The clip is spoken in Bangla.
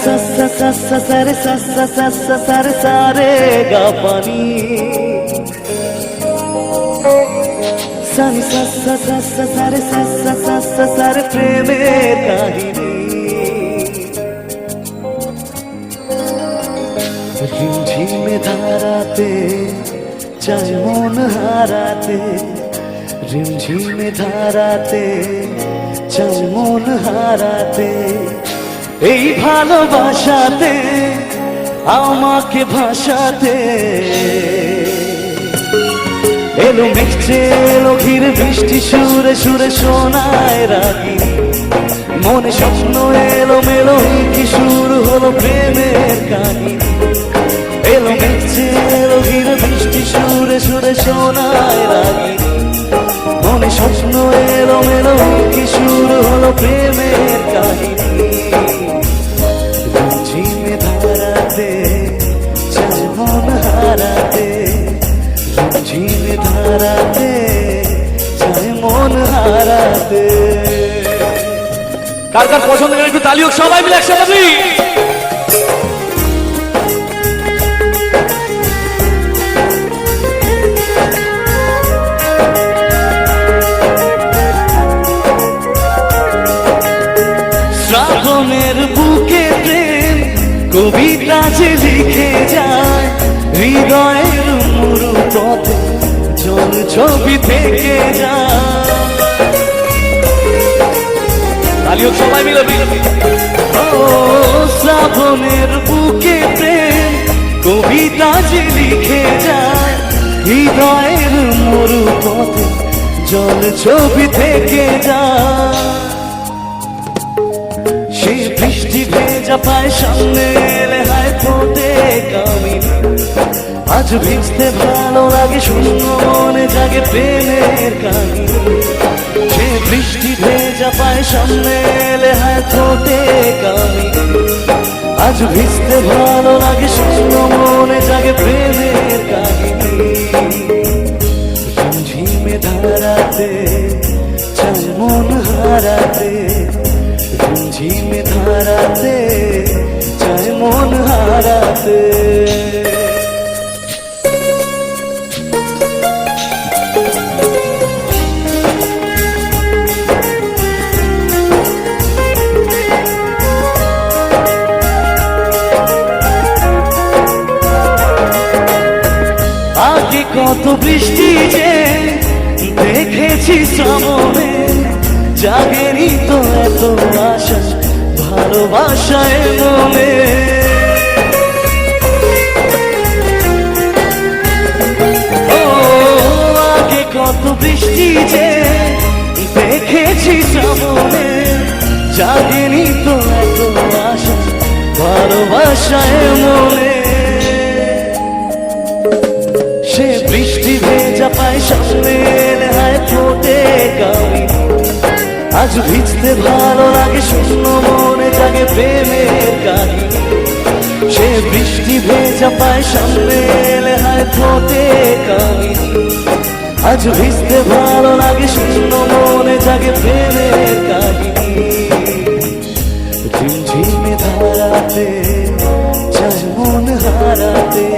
সা সা রে সা সা সা সা সা রে সা রে গা পানি সানি সা সা সা সা সা রে সা সা সা সা সা রে প্রেমের কাহিনী ঝিমঝিমে ধারাতে চাই মন হারাতে ঝিমঝিমে ধারাতে চাই মন হারাতে এই ভালোবাসাতে, আমাকে ভাসাতে এলো মেঘছে এলো ঘিরে বৃষ্টি সুরে সুরে শোনায় রাগি। মনে স্বপ্ন, এলো মেলো কি শুরু হলো প্রেমের কাহিনী। এলো মেঘছে এলো ঘিরে বৃষ্টি সুরে সুরে শোনায় রাগি। মনে স্বপ্ন, এলো মেলো কি ধারাতে চাই মন হারাতে কার কার পছন্দ করে একটু তালি হোক, সবাই মিলে একসাথে। শ্রাবণের বুকে প্রেম, কবিতা যে লিখে যায়, হৃদয়ের মরু পথে ছবি থেকে তালি সবাই মিলে ও, শ্রাবণের বুকে প্রেম, কবিতা যে লিখে যায়, হৃদয়ের মরু পথে জল ছবি থেকে যায় সে বৃষ্টি ভেজা পায় সামনে। আজ ভিজতে ভালো লাগে শূন্য মনে জাগে প্রেমের কাহিনী সে বৃষ্টি ভেজা পায় সামনে এলে হায় ফোটে কামিনী আজ ভিজতে ভালো লাগে শূন্য মনে জাগে প্রেমের কাহিনী ঝিমঝিমে ধারাতে মন হারাতে। ঝিমে ধারাতে চাই মন হারাতে। আগে কত বৃষ্টি যে দেখেছি শ্রাবণে, জাগেনি তো এত আশা ভালোবাসায় মনে। আগে কত বৃষ্টি যে দেখেছি শ্রাবণে, জাগেনি তো এত আশা ভালোবাসায় মনে। বৃষ্টি ভেজা পায় সামনে হায় ফোটে কামি আজ ভিজতে ভালো লাগে, শূন্য মনে জাগে প্রেমের কাহিনী সে বৃষ্টি ভেজা পায় সামনে এলে হায় ফোটে কামি আজ ভিজতে ভালো লাগে, শূন্য মনে জাগে প্রেমের কাহিনী ঝিমঝিমে ধারাতে চাই মন হারাতে।